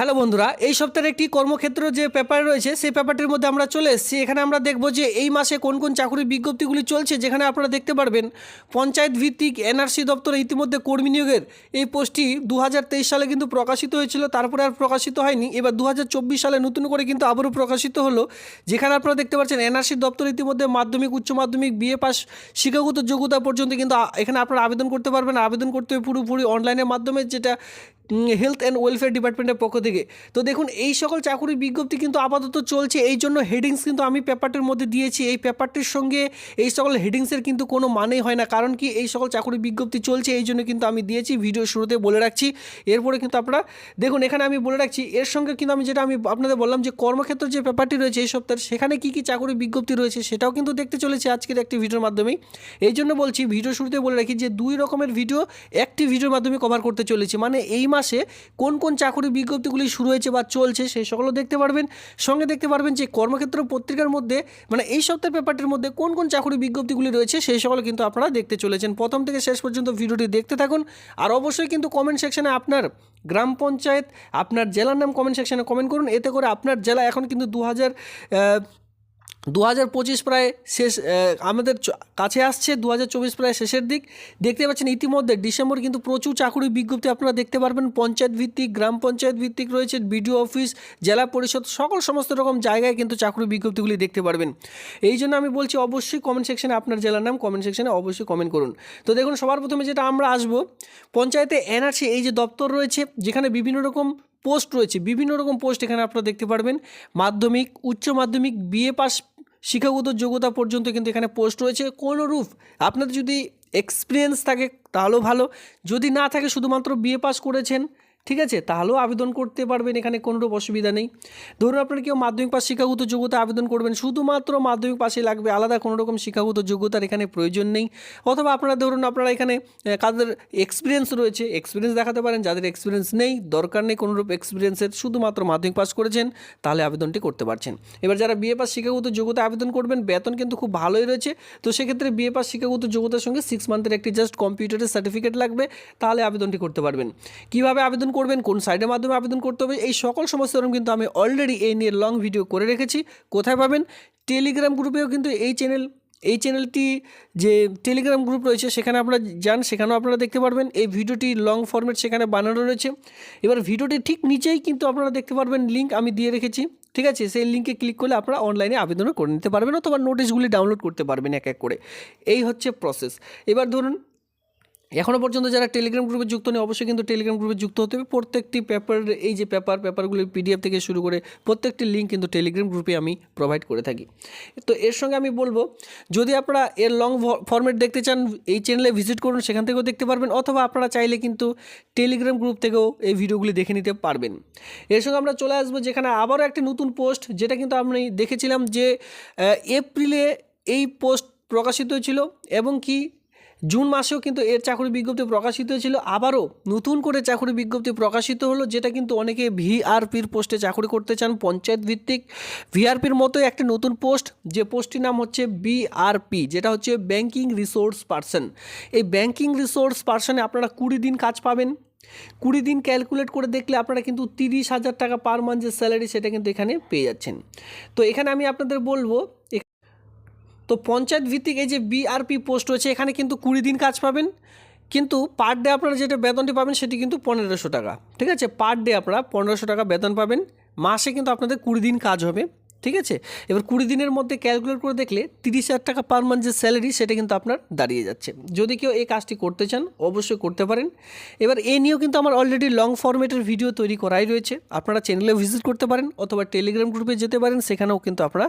Hello বন্ধুরা, এই সপ্তাহের একটি কর্মক্ষেত্র যে পেপার রয়েছে, সেই পেপারটির মধ্যে আমরা চলে এসেছি। এখানে আমরা দেখব যে এই মাসে কোন কোন চাকরির বিজ্ঞপ্তিগুলি চলছে, যেখানে আপনারা দেখতে পারবেন পঞ্চায়েত ভিত্তিক এনআরসি দপ্তরে ইতিমধ্যে কর্মী নিয়োগের এই পোস্টটি দু হাজার তেইশ সালে কিন্তু প্রকাশিত হয়েছিল, তারপরে আর প্রকাশিত হয়নি। এবার দু হাজার চব্বিশ সালে নতুন করে কিন্তু আবারও প্রকাশিত হলো। যেখানে আপনারা দেখতে পাচ্ছেন এনআরসি দপ্তর ইতিমধ্যে মাধ্যমিক, উচ্চ মাধ্যমিক বিএ পাস, শিক্ষাগত যোগ্যতা পর্যন্ত কিন্তু এখানে আপনারা আবেদন করতে পারবেন। আবেদন করতে হবে পুরোপুরি অনলাইনের মাধ্যমে, যেটা হেলথ অ্যান্ড ওয়েলফেয়ার ডিপার্টমেন্টের পক্ষ থেকে। তো দেখুন, এই সকল চাকুরির বিজ্ঞপ্তি কিন্তু আপাতত চলছে। এই জন্য হেডিংস কিন্তু আমি পেপারটির মধ্যে দিয়েছি। এই পেপারটির সঙ্গে এই সকল হেডিংসের কিন্তু কোনো মানেই হয় না। কারণ কি, এই সকল চাকুরির বিজ্ঞপ্তি চলছে, এই জন্য কিন্তু আমি দিয়েছি। ভিডিও শুরুতে বলে রাখছি। এরপরে কিন্তু আপনারা, দেখুন, এখানে আমি বলে রাখছি, এর সঙ্গে কিন্তু আমি যেটা আমি আপনাদের বললাম যে, কর্মক্ষেত্র যে পেপারটি রয়েছে এই সপ্তাহের, সেখানে কী কী চাকুরির বিজ্ঞপ্তি রয়েছে সেটাও কিন্তু দেখতে চলেছে আজকের একটি ভিডিওর মাধ্যমেই। এই জন্য বলছি ভিডিও শুরুতে বলে রাখি যে, দুই রকমের ভিডিও একটি ভিডিওর মাধ্যমে কভার করতে চলেছি। মানে এই মাসে কোন কোন চাকুরির বিজ্ঞপ্তিগুলি শুরু হয়েছে বা চলছে সেই সকলও দেখতে পারবেন। সঙ্গে দেখতে পারবেন যে কর্মক্ষেত্র পত্রিকার মধ্যে মানে এই সপ্তাহের পেপারটির মধ্যে কোন কোন চাকুরির বিজ্ঞপ্তিগুলি রয়েছে সেই সকল কিন্তু আপনারা দেখতে চলেছেন। প্রথম থেকে শেষ পর্যন্ত ভিডিওটি দেখতে থাকুন। আর অবশ্যই কিন্তু কমেন্ট সেকশনে আপনার গ্রাম পঞ্চায়েত, আপনার জেলার নাম কমেন্ট সেকশনে কমেন্ট করুন। এতে করে আপনার জেলা এখন কিন্তু দু হাজার দু হাজার পঁচিশ প্রায় শেষ আমাদের কাছে আসছে দু হাজার চব্বিশ প্রায় শেষের দিক। দেখতে পাচ্ছেন ইতিমধ্যে ডিসেম্বর কিন্তু প্রচুর চাকুরি বিজ্ঞপ্তি আপনারা দেখতে পারবেন। পঞ্চায়েত ভিত্তিক, গ্রাম পঞ্চায়েত ভিত্তিক রয়েছে, বিডিও অফিস, জেলা পরিষদ, সকল সমস্ত রকম জায়গায় কিন্তু চাকুরি বিজ্ঞপ্তিগুলি দেখতে পারবেন। এই জন্য আমি বলছি অবশ্যই কমেন্ট সেকশনে আপনার জেলার নাম কমেন্ট সেকশনে অবশ্যই কমেন্ট করুন। তো দেখুন, সবার প্রথমে যেটা আমরা আসব, পঞ্চায়েতে এনআরসি এই যে দপ্তর রয়েছে, যেখানে বিভিন্ন রকম পোস্ট রয়েছে, বিভিন্ন রকম পোস্ট এখানে আপনারা দেখতে পারবেন। মাধ্যমিক, উচ্চ মাধ্যমিক, বিএ পাস শিক্ষাগত যোগ্যতা পর্যন্ত কিন্তু এখানে পোস্ট রয়েছে। কোনো রূপ আপনাদের যদি এক্সপিরিয়েন্স থাকে তাহলেও ভালো। যদি না থাকে, শুধুমাত্র বিএ পাস করেছেন ঠিক আছে? তাহলেও আবেদন করতে পারবেন, এখানে কোনোরূপ অসুবিধা নেই। ধরুন আপনারা কেউ মাধ্যমিক পাস শিক্ষাগত যোগ্যতা আবেদন করবেন, শুধুমাত্র মাধ্যমিক পাশে লাগবে, আলাদা কোনো রকম শিক্ষাগত যোগ্যতার এখানে প্রয়োজন নেই। অথবা আপনারা ধরুন, আপনারা এখানে কাদের এক্সপিরিয়েন্স রয়েছে এক্সপিরিয়েন্স দেখাতে পারেন, যাদের এক্সপিরিয়েন্স নেই, দরকার নেই কোনোরূপ এক্সপিরিয়েন্সের শুধুমাত্র মাধ্যমিক পাস করেছেন, তাহলে আবেদনটি করতে পারছেন। এবার যারা বিএ পাস শিক্ষাগত যোগ্যতা আবেদন করবেন, বেতন কিন্তু খুব ভালোই রয়েছে। তো সেক্ষেত্রে বিএ পাস শিক্ষাগত যোগ্যতার সঙ্গে সিক্স মান্থের একটি জাস্ট কম্পিউটারের সার্টিফিকেট লাগবে, তাহলে আবেদনটি করতে পারবেন। কীভাবে আবেদন করবেন, কোন সাইডের মাধ্যমে আবেদন করতে হবে, এই সকল সমস্ত রকম কিন্তু আমি অলরেডি এই নিয়ে লং ভিডিও করে রেখেছি। কোথায় পাবেন? টেলিগ্রাম গ্রুপেও কিন্তু এই চ্যানেল এই চ্যানেলটি যে টেলিগ্রাম গ্রুপ রয়েছে, সেখানে আপনারা যান, সেখানেও আপনারা দেখতে পারবেন। এই ভিডিওটি লং ফরম্যাট সেখানে বানানো রয়েছে। এবার ভিডিওটি ঠিক নিচেই কিন্তু আপনারা দেখতে পারবেন লিঙ্ক আমি দিয়ে রেখেছি। ঠিক আছে? সেই লিঙ্কে ক্লিক করলে আপনারা অনলাইনে আবেদনও করে নিতে পারবেন অথবা নোটিশগুলি ডাউনলোড করতে পারবেন এক এক করে। এই হচ্ছে প্রসেস এবার ধরুন এখনও পর্যন্ত যারা টেলিগ্রাম গ্রুপে যুক্ত নেই, অবশ্যই কিন্তু টেলিগ্রাম গ্রুপে যুক্ত হতে হবে। প্রত্যেকটি পেপার এই যে পেপার পেপারগুলি পিডিএফ থেকে শুরু করে প্রত্যেকটি লিঙ্ক কিন্তু টেলিগ্রাম গ্রুপে আমি প্রোভাইড করে থাকি। তো এর সঙ্গে আমি বলব, যদি আপনারা এর লং ফরম্যাট দেখতে চান, এই চ্যানেলে ভিজিট করুন, সেখান থেকেও দেখতে পারবেন, অথবা আপনারা চাইলে কিন্তু টেলিগ্রাম গ্রুপ থেকেও এই ভিডিওগুলি দেখে নিতে পারবেন। এর সঙ্গে আমরা চলে আসব, যেখানে আবারও একটি নতুন পোস্ট যেটা কিন্তু আমি দেখেছিলাম যে এপ্রিলে এই পোস্ট প্রকাশিত ছিল এবং কি জুন মাসেও কিন্তু এর চাকরি বিজ্ঞপ্তি প্রকাশিত হয়েছিল। আবারও নতুন করে চাকরি বিজ্ঞপ্তি প্রকাশিত হলো, যেটা কিন্তু অনেকে ভিআরপির পোস্টে চাকরি করতে চান পঞ্চায়েত ভিত্তিক। ভিআরপির মতো একটি নতুন পোস্ট, যে পোস্টটির নাম হচ্ছে বিআরপি, যেটা হচ্ছে ব্যাংকিং রিসোর্স পার্সন এই ব্যাংকিং রিসোর্স পার্সনে আপনারা কুড়ি দিন কাজ পাবেন। কুড়ি দিন ক্যালকুলেট করে দেখলে আপনারা কিন্তু তিরিশ হাজার টাকা পার মান্থ যে স্যালারি সেটা কিন্তু এখানে পেয়ে যাচ্ছেন। তো এখানে আমি আপনাদের বলব তো পঞ্চায়েত ভিত্তিক এই যে বিআরপি পোস্ট রয়েছে, এখানে কিন্তু কুড়ি দিন কাজ পাবেন। কিন্তু পার ডে আপনারা যেটা বেতনটি পাবেন সেটি কিন্তু পনেরোশো টাকা। ঠিক আছে? পার ডে আপনারা পনেরোশো টাকা বেতন পাবেন। মাসে কিন্তু আপনাদের কুড়ি দিন কাজ হবে। ঠিক আছে? এবার কুড়ি দিনের মধ্যে ক্যালকুলেট করে দেখলে তিরিশ হাজার টাকা পার মান্থ যে স্যালারি সেটা কিন্তু আপনার দাঁড়িয়ে যাচ্ছে। যদি কেউ এই কাজটি করতে চান, অবশ্যই করতে পারেন। এবার এ নিয়েও কিন্তু আমার অলরেডি লং ফরম্যাটের ভিডিও তৈরি করাই রয়েছে। আপনারা চ্যানেলে ভিজিট করতে পারেন, অথবা টেলিগ্রাম গ্রুপে যেতে পারেন। সেখানেও কিন্তু আপনারা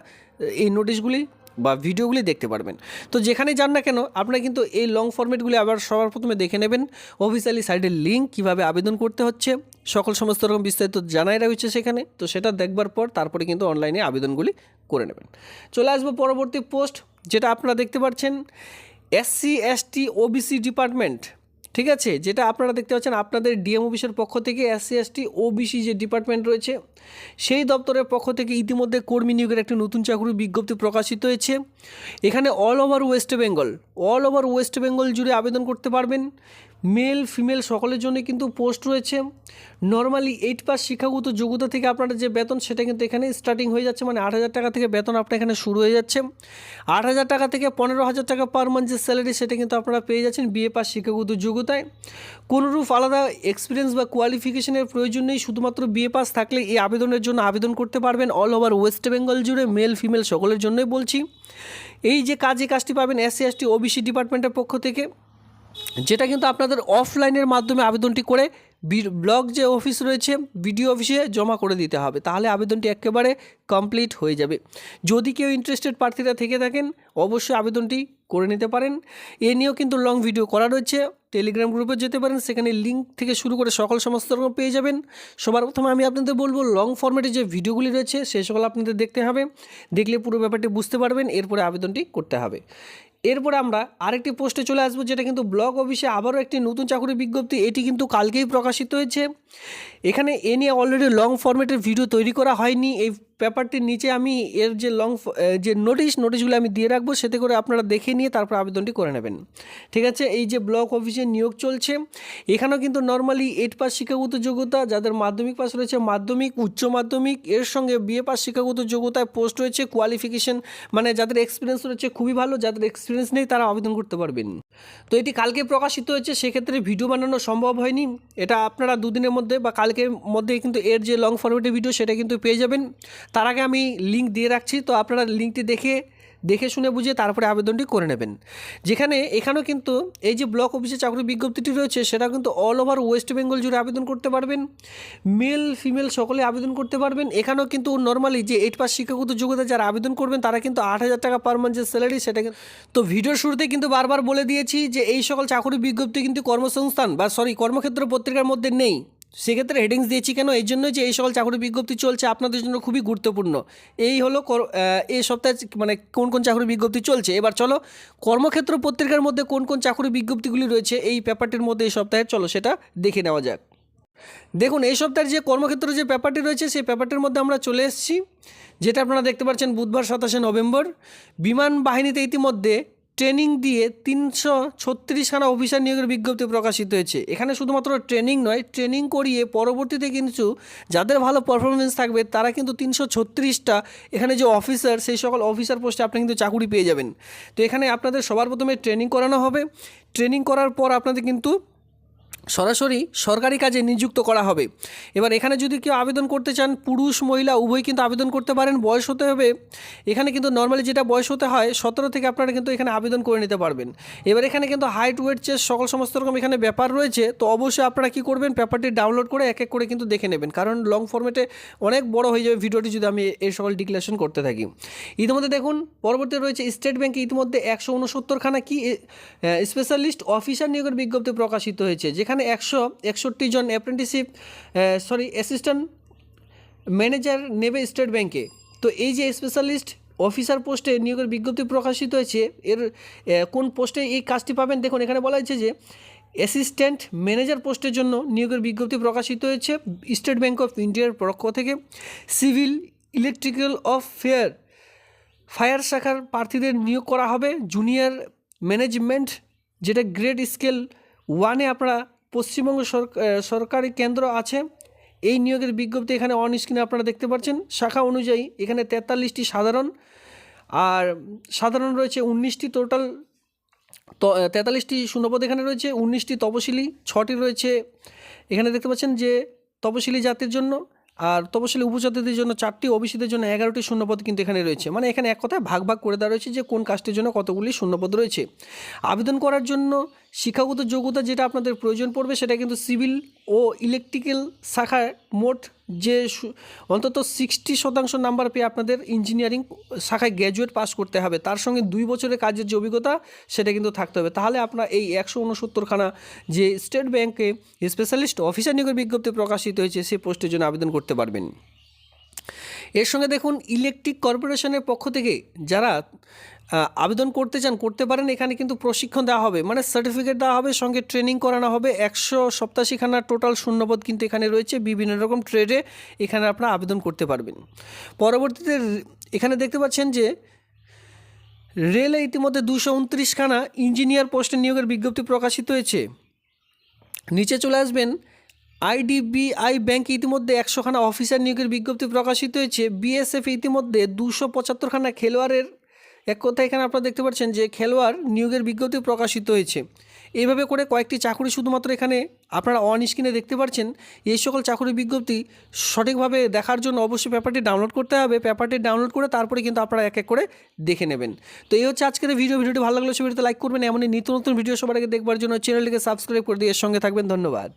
এই নোটিশগুলি বা ভিডিওগুলি দেখতে পারবেন। তো যেখানে যান না কেন, আপনারা কিন্তু এই লং ফর্মেটগুলি আবার সবার প্রথমে দেখে নেবেন। অফিসিয়ালি সাইডের লিঙ্ক কীভাবে আবেদন করতে হচ্ছে, সকল সমস্ত রকম বিস্তারিত জানাই রয়েছে সেখানে। তো সেটা দেখবার পর তারপরে কিন্তু অনলাইনে আবেদনগুলি করে নেবেন। চলে আসব পরবর্তী পোস্ট যেটা আপনারা দেখতে পাচ্ছেন। এসসি এসটি ওবিসি ডিপার্টমেন্ট ঠিক আছে? যেটা আপনারা দেখতে পাচ্ছেন, আপনাদের ডিএম অফিসের পক্ষ থেকে এস এসসি এসটি ওবিসি যে ডিপার্টমেন্ট রয়েছে, সেই দপ্তরের পক্ষ থেকে ইতিমধ্যে কর্মী নিয়োগের একটি নতুন চাকরির বিজ্ঞপ্তি প্রকাশিত হয়েছে। এখানে all over West Bengal all over West Bengal জুড়ে আবেদন করতে পারবেন। মেল ফিমেল সকলের জন্য কিন্তু পোস্ট রয়েছে। নর্মালি এইট পাস শিক্ষাগত যোগ্যতা থেকে আপনার যে বেতন, সেটা কিন্তু এখানে স্টার্টিং হয়ে যাচ্ছে মানে আট হাজার টাকা থেকে বেতন আপনার এখানে শুরু হয়ে যাচ্ছে। আট হাজার টাকা থেকে পনেরো হাজার টাকা পার মান্থ যে স্যালারি সেটা কিন্তু আপনারা পেয়ে যাচ্ছেন বিএ পাস শিক্ষাগত যোগ্যতায় কোনোরূপ আলাদা এক্সপিরিয়েন্স বা কোয়ালিফিকেশনের প্রয়োজন নেই, শুধুমাত্র বিএ পাস থাকলে এই আবেদনের জন্য আবেদন করতে পারবেন অল ওভার ওয়েস্ট বেঙ্গল জুড়ে মেল ফিমেল সকলের জন্যই বলছি। এই যে কাজে কাজটি পাবেন এস এসসি এসটি ওবিসি ডিপার্টমেন্টের পক্ষ থেকে, যেটা কিন্তু আপনাদের অফলাইনের মাধ্যমে আবেদনটি করে ব্লক যে অফিস রয়েছে বিডিও অফিসে জমা করে দিতে হবে। তাহলে আবেদনটি একেবারে কমপ্লিট হয়ে যাবে। যদি কেউ ইন্টারেস্টেড প্রার্থীরা থেকে থাকেন, অবশ্যই আবেদনটি করে নিতে পারেন। এ নিয়েও কিন্তু লং ভিডিও করা রয়েছে। টেলিগ্রাম গ্রুপে যেতে পারেন, সেখানে লিঙ্ক থেকে শুরু করে সকল সমস্ত রকম পেয়ে যাবেন। সবার প্রথমে আমি আপনাদের বলব লং ফরম্যাটে যে ভিডিওগুলি রয়েছে সেই সকল আপনাদের দেখতে হবে। দেখলে পুরো ব্যাপারটি বুঝতে পারবেন, এরপরে আবেদনটি করতে হবে। এরপরে আমরা আরেকটি পোস্টে চলে আসব, যেটা কিন্তু ব্লক অফিসে আবারও একটি নতুন চাকরি বিজ্ঞপ্তি, এটি কিন্তু কালকেই প্রকাশিত হয়েছে। এখানে এ নিয়ে অলরেডি লং ফরম্যাটের ভিডিও তৈরি করা হয়নি, এই পেপারটির নিচে আমি এর যে লং যে নোটিশ নোটিশগুলো আমি দিয়ে রাখব, সেতে করে আপনারা দেখে নিয়ে তারপর আবেদনটি করে নেবেন। ঠিক আছে? এই যে ব্লক অফিসে নিয়োগ চলছে, এখানেও কিন্তু নর্মালি এইট পাস শিক্ষাগত যোগ্যতা, যাদের মাধ্যমিক পাস রয়েছে, মাধ্যমিক, উচ্চ মাধ্যমিক, এর সঙ্গে বিএ পাস শিক্ষাগত যোগ্যতায় পোস্ট রয়েছে কোয়ালিফিকেশন মানে যাদের এক্সপিরিয়েন্স রয়েছে, খুবই ভালো, যাদের এক্সপিরিয়েন্স নেই, তারা আবেদন করতে পারবেন। তো এটি কালকে প্রকাশিত হয়েছে, সেক্ষেত্রে ভিডিও বানানো সম্ভব হয়নি। এটা আপনারা দুদিনের মধ্যে বা কালকের মধ্যে কিন্তু এর যে লং ফরম্যাটের ভিডিও সেটা কিন্তু পেয়ে যাবেন। তার আগে আমি লিঙ্ক দিয়ে রাখছি, তো আপনারা লিঙ্কটি দেখে দেখে শুনে বুঝে তারপরে আবেদনটি করে নেবেন। যেখানে এখানেও কিন্তু এই যে ব্লক অফিসে চাকরি বিজ্ঞপ্তিটি রয়েছে, সেটা কিন্তু অল ওভার ওয়েস্ট বেঙ্গল জুড়ে আবেদন করতে পারবেন। মেল ফিমেল সকলে আবেদন করতে পারবেন। এখানেও কিন্তু নর্মালি যে এইট পাস শিক্ষাগত যোগ্যতা যারা আবেদন করবেন, তারা কিন্তু আট হাজার টাকা পার মান্থ যে স্যালারি সেটা তো ভিডিওর শুরুতে কিন্তু বারবার বলে দিয়েছি যে এই সকল চাকরি বিজ্ঞপ্তি কিন্তু কর্মসংস্থান বা সরি কর্মক্ষেত্র পত্রিকার মধ্যে নেই। সেক্ষেত্রে হেডিংস দিয়েছি কেন? এই জন্য যে এই সকল চাকরি বিজ্ঞপ্তি চলছে আপনাদের জন্য খুবই গুরুত্বপূর্ণ। এই হলো এই সপ্তাহে মানে কোন কোন চাকরি বিজ্ঞপ্তি চলছে? এবার চলো, কর্মক্ষেত্র পত্রিকার মধ্যে কোন কোন চাকরি বিজ্ঞপ্তিগুলি রয়েছে এই পেপারটির মধ্যে এই সপ্তাহে চলো সেটা দেখে নেওয়া যাক। দেখুন, এই সপ্তাহের যে কর্মক্ষেত্র যে পেপারটি রয়েছে সেই পেপারটির মধ্যে আমরা চলে এসেছি, যেটা আপনারা দেখতে পাচ্ছেন বুধবার সাতাশে নভেম্বর। বিমান বাহিনীতে ইতিমধ্যে ট্রেনিং দিয়ে তিনশো ছত্রিশখানা অফিসার নিয়োগের বিজ্ঞপ্তি প্রকাশিত হয়েছে। এখানে শুধুমাত্র ট্রেনিং নয়, ট্রেনিং করিয়ে পরবর্তীতে কিন্তু যাদের ভালো পারফরমেন্স থাকবে, তারা কিন্তু তিনশো ছত্রিশটা এখানে যে অফিসার, সেই সকল অফিসার পোস্টে আপনি কিন্তু চাকুরি পেয়ে যাবেন। তো এখানে আপনাদের সবার প্রথমে ট্রেনিং করানো হবে। ট্রেনিং করার পর আপনাদের কিন্তু সরাসরি সরকারি কাজে নিযুক্ত করা হবে। এবার এখানে যদি কেউ আবেদন করতে চান, পুরুষ, মহিলা, উভয় কিন্তু আবেদন করতে পারেন, বয়স হতে হবে। এখানে কিন্তু নর্মালি যেটা বয়স হতে হয়, সতেরো থেকে আপনারা কিন্তু এখানে আবেদন করে নিতে পারবেন। এবার এখানে কিন্তু হাইট ওয়েট চেস্ট সকল সমস্ত রকম এখানে ব্যাপার রয়েছে। তো অবশ্যই আপনারা কী করবেন পেপারটি ডাউনলোড করে এক এক করে কিন্তু দেখে নেবেন। কারণ লং ফর্মেটে অনেক বড় হয়ে যাবে ভিডিওটি যদি আমি এই সকল ডিক্লারেশন করতে থাকি। ইতিমধ্যে দেখুন, পরবর্তী রয়েছে স্টেট ব্যাংকে ইতিমধ্যে একশো উনসত্তরখানা কি স্পেশালিস্ট অফিসার নিয়োগের বিজ্ঞপ্তি প্রকাশিত হয়েছে। যেখানে একশো একষট্টি জন অ্যাপ্রেন্টিসিপ সরি অ্যাসিস্ট্যান্ট ম্যানেজার নেবে স্টেট ব্যাংকে তো এই যে স্পেশালিস্ট অফিসার পোস্টে নিয়োগের বিজ্ঞপ্তি প্রকাশিত হয়েছে, এর কোন পোস্টে এই কাজটি পাবেন? দেখুন, এখানে বলা হয়েছে যে অ্যাসিস্ট্যান্ট ম্যানেজার পোস্টের জন্য নিয়োগের বিজ্ঞপ্তি প্রকাশিত হয়েছে স্টেট ব্যাংক অফ ইন্ডিয়ার পক্ষ থেকে। Civil electrical of fair fire শাখার প্রার্থীদের নিয়োগ করা হবে। জুনিয়র ম্যানেজমেন্ট যেটা গ্রেড স্কেল ওয়ানে আপনারা পশ্চিমবঙ্গ সরক- সরকারি কেন্দ্র আছে। এই নিয়োগের বিজ্ঞপ্তি এখানে অন স্ক্রিনে আপনারা দেখতে পাচ্ছেন। শাখা অনুযায়ী এখানে তেতাল্লিশটি সাধারণ আর সাধারণ রয়েছে উনিশটি টোটাল তেতাল্লিশটি শূন্যপদ এখানে রয়েছে, উনিশটি তপশিলি, ছটি রয়েছে এখানে দেখতে পাচ্ছেন যে তপশিলি জাতির জন্য। আর তপশিলি উপজাতিদের জন্য চারটি ওবিসিদের জন্য এগারোটি শূন্যপদ কিন্তু এখানে রয়েছে। মানে এখানে এক কথায় ভাগ ভাগ করে দেওয়া রয়েছে যে কোন কাস্টের জন্য কতগুলি শূন্যপদ রয়েছে। আবেদন করার জন্য শিক্ষাগত যোগ্যতা যেটা আপনাদের প্রয়োজন পড়বে সেটা কিন্তু সিভিল ও ইলেকট্রিক্যাল শাখায় মোট যে অন্তত সিক্সটি শতাংশ নাম্বার পেয়ে আপনাদের ইঞ্জিনিয়ারিং শাখায় গ্র্যাজুয়েট পাস করতে হবে। তার সঙ্গে দুই বছরের কাজের যে অভিজ্ঞতা, সেটা কিন্তু থাকতে হবে। তাহলে আপনার এই একশো উনসত্তরখানা যে স্টেট ব্যাংকে স্পেশালিস্ট অফিসার নিয়োগের বিজ্ঞপ্তি প্রকাশিত হয়েছে, সেই পোস্টের জন্য আবেদন করতে পারবেন। এর সঙ্গে দেখুন, ইলেকট্রিক কর্পোরেশনের পক্ষ থেকে যারা আবেদন করতে চান, করতে পারেন, এখানে কিন্তু প্রশিক্ষণ দেওয়া হবে। মানে সার্টিফিকেট দেওয়া হবে, সঙ্গে ট্রেনিং করানো হবে। একশো সপ্তাশিখানা টোটাল শূন্যপদ কিন্তু এখানে রয়েছে। বিভিন্ন রকম ট্রেডে এখানে আপনারা আবেদন করতে পারবেন। পরবর্তীতে এখানে দেখতে পাচ্ছেন যে, রেলে ইতিমধ্যে দুশো উনত্রিশখানা ইঞ্জিনিয়ার পোস্টে নিয়োগের বিজ্ঞপ্তি প্রকাশিত হয়েছে। নিচে চলে আসবেন আইডিবিআই ব্যাংক ইতিমধ্যে একশোখানা অফিসার নিয়োগের বিজ্ঞপ্তি প্রকাশিত হয়েছে। বিএসএফ ইতিমধ্যে দুশো পঁচাত্তরখানা খেলোয়াড়ের, এক কথা এখানে আপনারা দেখতে পাচ্ছেন যে খেলোয়াড় নিয়োগের বিজ্ঞপ্তি প্রকাশিত হয়েছে। এইভাবে করে কয়েকটি চাকুরি শুধুমাত্র এখানে আপনারা অন স্ক্রিনে দেখতে পাচ্ছেন। এই সকল চাকুরির বিজ্ঞপ্তি সঠিকভাবে দেখার জন্য অবশ্যই পেপারটি ডাউনলোড করতে হবে। পেপারটি ডাউনলোড করে তারপরে কিন্তু আপনারা এক এক করে দেখে নেবেন। তো এই হচ্ছে আজকের ভিডিও ভিডিওটি ভালো লাগলে সে ভিডিওতে লাইক করবেন। এমনই নিত্য নতুন ভিডিও সবার আগে দেখবার জন্য চ্যানেলটিকে সাবস্ক্রাইব করে দিয়ে সঙ্গে থাকবেন। ধন্যবাদ।